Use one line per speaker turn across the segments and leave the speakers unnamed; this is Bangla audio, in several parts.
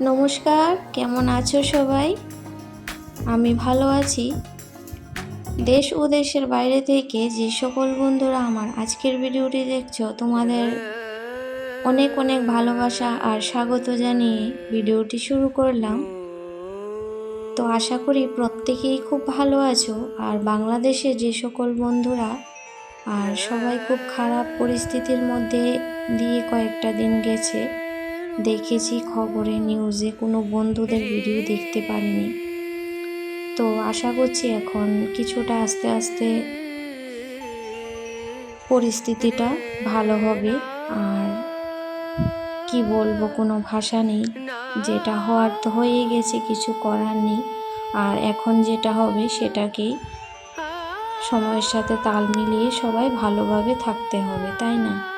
নমস্কার, কেমন আছো সবাই? আমি ভালো আছি। দেশ ও দেশের বাইরে থেকে যে সকল বন্ধুরা আমার আজকের ভিডিওটি দেখছ, তোমাদের অনেক অনেক ভালোবাসা আর স্বাগত জানিয়ে ভিডিওটি শুরু করলাম। তো আশা করি প্রত্যেকেই খুব ভালো আছো আর বাংলাদেশে যে সকল বন্ধুরা আর সবাই খুব খারাপ পরিস্থিতির মধ্যে দিয়ে কয়েকটা দিন গেছে। দেখেছি খবরে নিউজে কোনো বন্ধুদের ভিডিও দেখতে পারিনি। তো আশা করছি এখন কিছুটা আস্তে আস্তে পরিস্থিতিটা ভালো হবে। আর কি বলব, কোনো ভাষা নেই। যেটা হওয়ার তো হয়ে গেছে, কিছু করার নেই। আর এখন যেটা হবে, সেটাকেই সময়ের সাথে তাল মিলিয়ে সবাই ভালোভাবে থাকতে হবে, তাই না?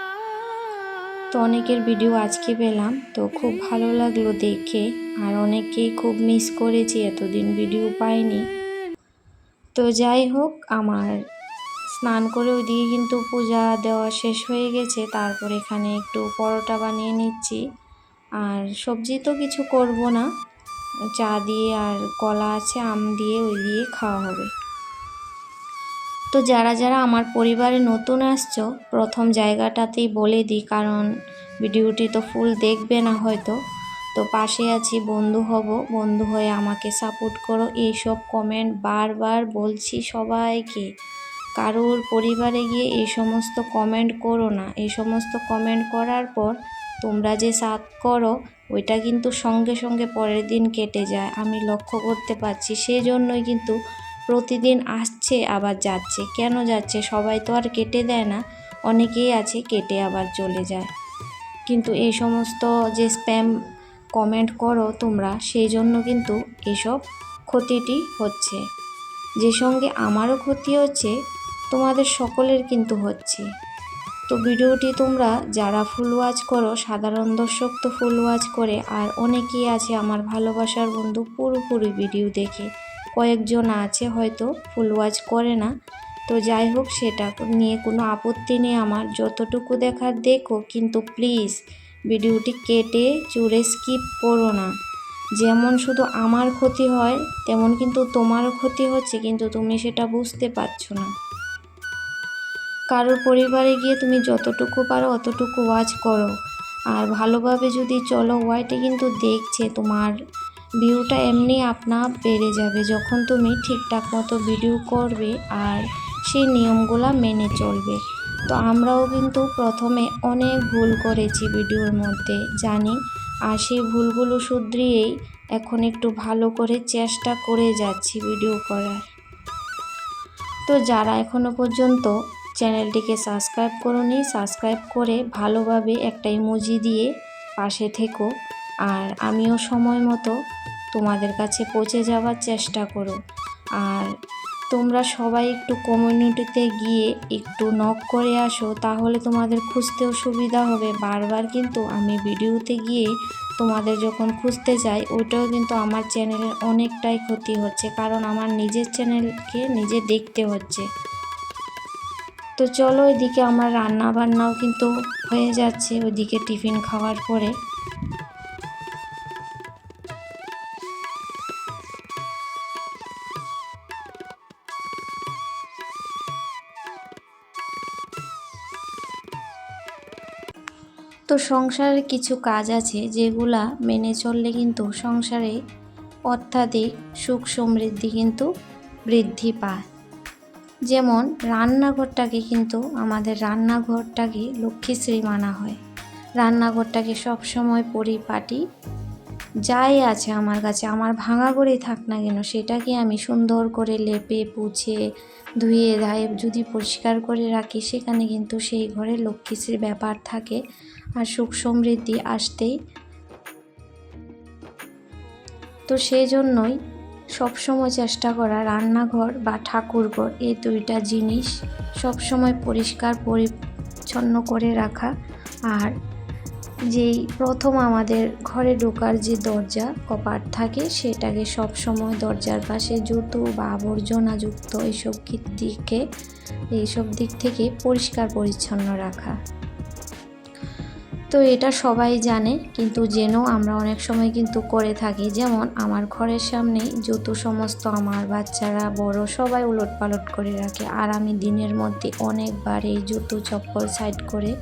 তো অনেকের ভিডিও আজকে পেলাম, তো খুব ভালো লাগল দেখে। আর অনেকেই খুব মিস করেছি, এতদিন ভিডিও পাইনি। তো যাই হোক, আমার স্নান করে ওইদিকে কিন্তু পূজা দেওয়া শেষ হয়ে গেছে। তারপর এখানে একটু পরোটা বানিয়ে নিচ্ছি। আর সবজি তো কিছু করব না। চা দিয়ে আর কলা আছে, আম দিয়ে ওই দিয়ে খাওয়া হবে। তো যারা যারা আমার পরিবারে নতুন আসছো, প্রথম জায়গাটাতেই বলে দিই, কারণ ভিডিওটি তো ফুল দেখবে না হয়তো। তো পাশে আছি, বন্ধু হব। বন্ধু হয়ে আমাকে সাপোর্ট করো। এইসব কমেন্ট বারবার বলছি সবাইকে। কারোর পরিবারে গিয়ে এই সমস্ত কমেন্ট করো না। এই সমস্ত কমেন্ট করার পর তোমরা যে সাথ করো, ওইটা কিন্তু সঙ্গে সঙ্গে পরের দিন কেটে যায়। আমি লক্ষ্য করতে পারছি। সেই জন্যই কিন্তু প্রতিদিন আসছে, আবার যাচ্ছে। কেন যাচ্ছে? সবাই তো আর কেটে দেয় না। অনেকেই আছে, কেটে আবার চলে যায়। কিন্তু এই সমস্ত যে স্প্যাম কমেন্ট করো তোমরা, সেই জন্য কিন্তু এসব ক্ষতিটি হচ্ছে। যে সঙ্গে আমারও ক্ষতি হচ্ছে, তোমাদের সকলের কিন্তু হচ্ছে। তো ভিডিওটি তোমরা যারা ফুল ওয়াচ করো, সাধারণ দর্শক তো ফুল ওয়াচ করে, আর অনেকেই আছে আমার ভালোবাসার বন্ধু, পুরোপুরি ভিডিও দেখে। কয়েকজন আছে হয়তো, ফুল ওয়াচ করে না। তো যাই হোক, সেটা নিয়ে কোনো আপত্তি নেই আমার। যতটুকু দেখার দেখো, কিন্তু প্লিজ ভিডিওটি কেটে চুড়ে স্কিপ করো না। যেমন শুধু আমার ক্ষতি হয়, তেমন কিন্তু তোমারও ক্ষতি হচ্ছে, কিন্তু তুমি সেটা বুঝতে পারছ না। কারোর পরিবারে গিয়ে তুমি যতটুকু পারো, অতটুকু ওয়াচ করো। আর ভালোভাবে যদি চলো, ওয়াইটে কিন্তু দেখছে তোমার ভিউটা এমনি আপনা বেড়ে যাবে যখন তুমি ঠিকঠাক মতো ভিডিও করবে আর সেই নিয়মগুলো মেনে চলবে। তো আমরাও কিন্তু প্রথমে অনেক ভুল করেছি ভিডিওর মধ্যে, জানি। আর সেই ভুলগুলো শুধরিয়েই এখন একটু ভালো করে চেষ্টা করে যাচ্ছি ভিডিও করার। তো যারা এখনও পর্যন্ত চ্যানেলটিকে সাবস্ক্রাইব করনি, সাবস্ক্রাইব করে ভালোভাবে একটা ইমোজি দিয়ে পাশে থেকো। আর আমিও সময় মতো তোমাদের কাছে পৌঁছে যাওয়ার চেষ্টা করো। আর তোমরা সবাই একটু কমিউনিটিতে গিয়ে একটু নক করে আসো, তাহলে তোমাদের খুঁজতেও সুবিধা হবে। বারবার কিন্তু আমি ভিডিওতে গিয়ে তোমাদের যখন খুঁজতে যাই, ওইটাও কিন্তু আমার চ্যানেলের অনেকটাই ক্ষতি হচ্ছে, কারণ আমার নিজের চ্যানেলকে নিজে দেখতে হচ্ছে। তো চলো, এদিকে আমার রান্না বান্নাও কিন্তু হয়ে যাচ্ছে, ওইদিকে টিফিন খাওয়ার পরে। তো সংসারের কিছু কাজ আছে যেগুলা মেনে চললে কিন্তু সংসারে অত্যাধিক সুখ সমৃদ্ধি কিন্তু বৃদ্ধি পায়। যেমন রান্নাঘরটাকে কিন্তু আমাদের রান্নাঘরটাকে লক্ষ্মীশ্রী মানা হয়। রান্নাঘরটাকে সবসময় পরিপাটি যাই আছে আমার কাছে, আমার ভাঙা করেই থাক না কেন, সেটাকে আমি সুন্দর করে লেপে, পুছে, ধুয়ে, ধায়ে যদি পরিষ্কার করে রাখি, সেখানে কিন্তু সেই ঘরে লক্ষ্মীশ্রীর ব্যাপার থাকে। আর সুখ সমৃদ্ধি আসতেই। তো সেই জন্যই সবসময় চেষ্টা করা রান্নাঘর বা ঠাকুরঘর, এই দুইটা জিনিস সবসময় পরিষ্কার, পরিচ্ছন্ন করে রাখা। আর যেই প্রথম আমাদের ঘরে ঢোকার যে দরজা, কপাট থাকে, সেটাকে সব সময় দরজার পাশে জুতো বা আবর্জনাযুক্ত এইসব দিকে এইসব দিক থেকে পরিষ্কার, পরিচ্ছন্ন রাখা। তো এটা সবাই জানে, কিন্তু জেনেও আমরা অনেক সময় কিন্তু করে থাকি। যেমন আমার ঘরের সামনেই যত সমস্ত আমার বাচ্চারা, বড় সবাই উলট পালট করে রাখে। আর আমি দিনের মধ্যে অনেকবার এই জুতো চপ্পল সাইড করে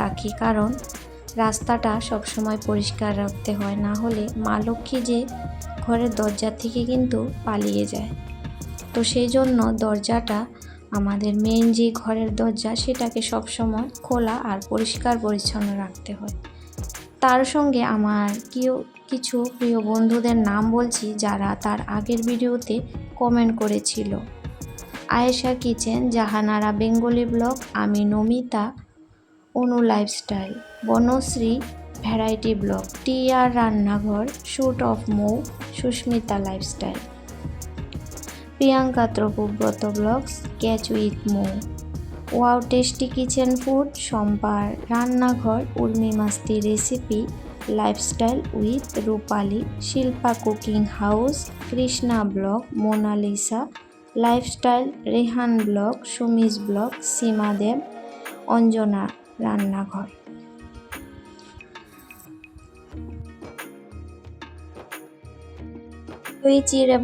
রাখি, কারণ রাস্তাটা সবসময় পরিষ্কার রাখতে হয়, না হলে মা লক্ষ্মী যে ঘরের দরজা থেকে কিন্তু পালিয়ে যায়। তো সেই জন্য দরজাটা আমাদের মেন যে ঘরের দরজা, সেটাকে সবসময় খোলা আর পরিষ্কার পরিচ্ছন্ন রাখতে হয়। তার সঙ্গে আমার কেউ, কিছু প্রিয় বন্ধুদের নাম বলছি, যারা তার আগের ভিডিওতে কমেন্ট করেছিল। Ayesha kitchen Jahanara Bengali blog, আমি Namita, Anu lifestyle Banashree variety blog T R Rannaghar shoot of Mou, Susmita lifestyle Priyanka ত্রপুব্রত blogs catch with Mou wow tasty kitchen food সম্পার Rannaghar, Urmi Masti recipe lifestyle with Rupali, Shilpa cooking house Krishna blog Monalisa lifestyle Rehan blog, Sumi's blog, Seema Deb, Anjana Rannaghar. চিড়ে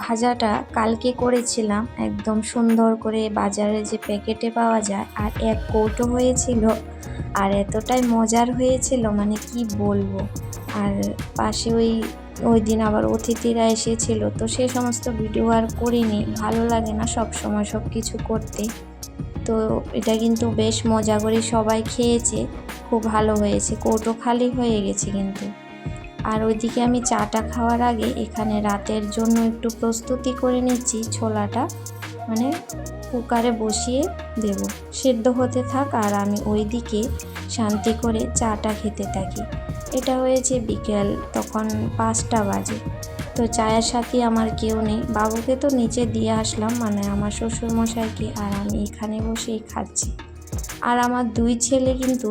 ভাজাটা কালকে করেছিলাম, একদম সুন্দর করে বাজারে যে প্যাকেটে পাওয়া যায়, আর এক কৌটো হয়েছিল, আর এতটাই মজার হয়েছিল মানে কি বলব? আর পাশে ওই ওই দিন আবার অতিথিরা এসেছিল, তো সেই সমস্ত ভিডিও আর করিনি, ভালো লাগে না সব সময় সব কিছু করতে। তো এটা কিন্তু বেশ মজা করে সবাই খেয়েছে, খুব ভালো হয়েছে, কৌটো খালি হয়ে গেছে কিন্তু। আর ওইদিকে আমি চাটা খাওয়ার আগে এখানে রাতের জন্য একটু প্রস্তুতি করে নিচ্ছি ছোলাটা। মানে কুকারে বসিয়ে দেব। সেদ্ধ হতে থাক আর আমি ওইদিকে শান্তি করে চাটা খেতে থাকি। এটা হয়েছে বিকেল তখন পাঁচটা বাজে। তো চায়ের সাথে আমার কেউ নেই। বাবুকে তো নিচে দিয়ে আসলাম মানে আমার শ্বশুরমশাইকে, আর আমি এখানে বসেই খাচ্ছি। আর আমার দুই ছেলে কিন্তু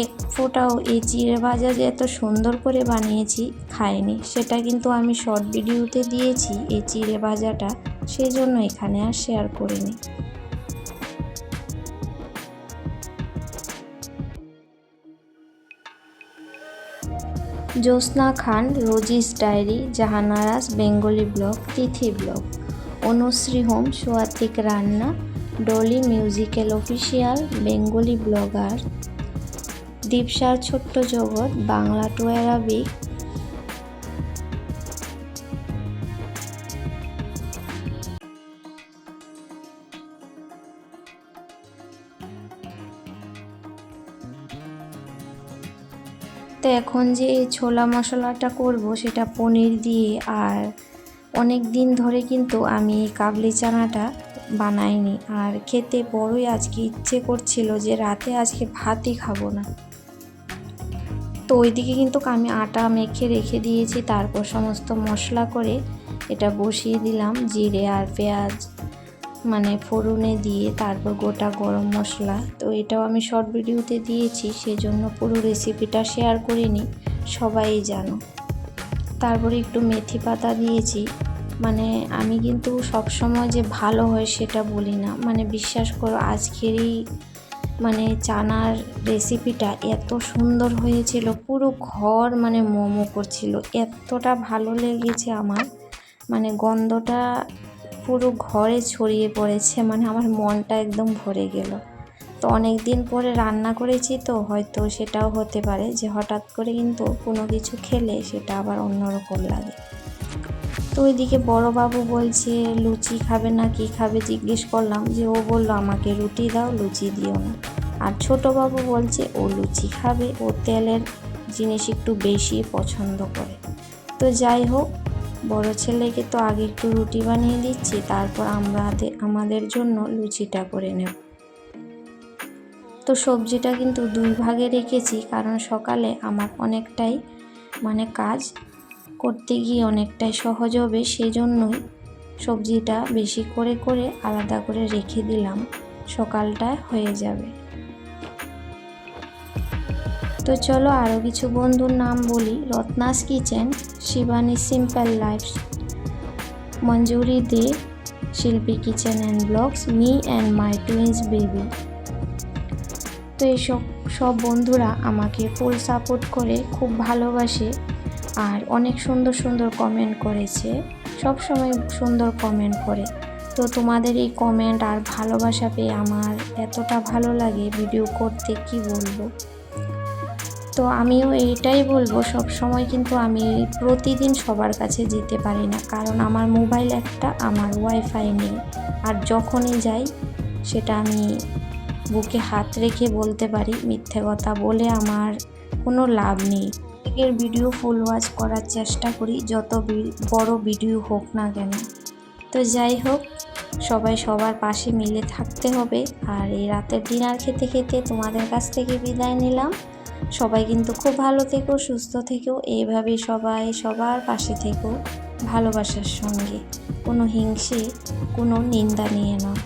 এক ফোঁটাও এই চিড়ে ভাজা যে এত সুন্দর করে বানিয়েছি খায়নি সেটা কিন্তু আমি শর্ট ভিডিওতে দিয়েছি এই চিড়ে ভাজাটা সেই জন্য এখানে আর শেয়ার করিনি। Jyotsna Khan, Rosie's diary, Jahanara's, Bengali blog, Tithi blog. Anushree home, সোয়াতিক রান্না, Dolly musical official Bengali blogger. দীপসার ছোট্ট জগৎ, বাংলা টু অ্যারাবিক তো এখন যে ছোলা মশলাটা করব, সেটা পনির দিয়ে, আর অনেক দিন ধরে কিন্তু আমি কাবলি চানাটা বানাইনি। আর খেতে বড়ই আজকে ইচ্ছে করছিল যে রাতে আজকে ভাতই খাব না। তো ওইদিকে কিন্তু আমি আটা মেখে রেখে দিয়েছি, তারপর সমস্ত মশলা করে এটা বসিয়ে দিলাম, জিরে আর পেঁয়াজ মানে ফোড়নে দিয়ে তারপর গোটা গরম মশলা। তো এটাও আমি শর্ট ভিডিওতে দিয়েছি, সেজন্য পুরো রেসিপিটা শেয়ার করিনি সবাই জানো। তারপরে একটু মেথি পাতা দিয়েছি মানে আমি কিন্তু সব সময় যে ভালো হয় সেটা বলি না। মানে বিশ্বাস করো, আজকেরই মানে চানার রেসিপিটা এত সুন্দর হয়েছিল, পুরো ঘর মানে মোমো করছিল, এতটা ভালো লেগেছে আমার। মানে গন্ধটা পুরো ঘরে ছড়িয়ে পড়েছে মানে আমার মনটা একদম ভরে গেল। তো অনেক দিন পরে রান্না করেছি তো, হয়তো সেটাও হতে পারে যে হঠাৎ করে কিন্তু কোনো কিছু খেলে সেটা আবার অন্যরকম লাগে। তো ওইদিকে বড়োবাবু বলছে, লুচি খাবে না, কি খাবে? জিজ্ঞেস করলাম, যে ও বলল, আমাকে রুটি দাও, লুচি দিও না। আর ছোটোবাবু বলছে, ও লুচি খাবে, ও তেলের জিনিস একটু বেশি পছন্দ করে। তো যাই হোক, বড় ছেলেকে তো আগে একটু রুটি বানিয়ে দিচ্ছি, তারপর আমরা আমাদের জন্য লুচিটা করে নেব। তো সবজিটা কিন্তু দুই ভাগে রেখেছি, কারণ সকালে আমার অনেকটাই মানে কাজ করতে গিয়ে অনেকটাই সহজ হবে, সেজন্যই সবজিটা বেশি করে করে আলাদা করে রেখে দিলাম। সকালটায় হয়ে যাবে। তো চলো আরও কিছু বন্ধুর নাম বলি। Ratna's kitchen, Shivani simple life, Manjuri De, Shilpi kitchen and blogs, me and my twins baby. তো এইসব সব বন্ধুরা আমাকে ফুল সাপোর্ট করে, খুব ভালোবাসে। আর অনেক সুন্দর সুন্দর কমেন্ট করেছে। সব সময় সুন্দর কমেন্ট করে। তো তোমাদের এই কমেন্ট আর ভালোবাসা পেয়ে আমার এতটা ভালো লাগে ভিডিও করতে, কি বলব? তো আমিও এইটাই বলব, সব সময় কিন্তু আমি প্রতিদিন সবার কাছে যেতে পারি না। কারণ আমার মোবাইল একটা, আমার ওয়াইফাই নেই। আর যখনই যাই, সেটা আমি বুকে হাত রেখে বলতে পারি। মিথ্যে কথা বলে আমার কোনো লাভ নেই। এর ভিডিও ফুল ওয়াচ করার চেষ্টা করি, যত বড় ভিডিও হোক না কেন। তো যাই হোক, সবাই সবার পাশে মিলে থাকতে হবে। আর এই রাতের ডিনার খেতে খেতে তোমাদের কাছ থেকে বিদায় নিলাম। সবাই কিন্তু খুব ভালো থেকো, সুস্থ থেকো। এইভাবে সবাই সবার পাশে থেকো ভালোবাসার সঙ্গে। কোনো হিংসে, কোনো নিন্দা নিয়ে নাও।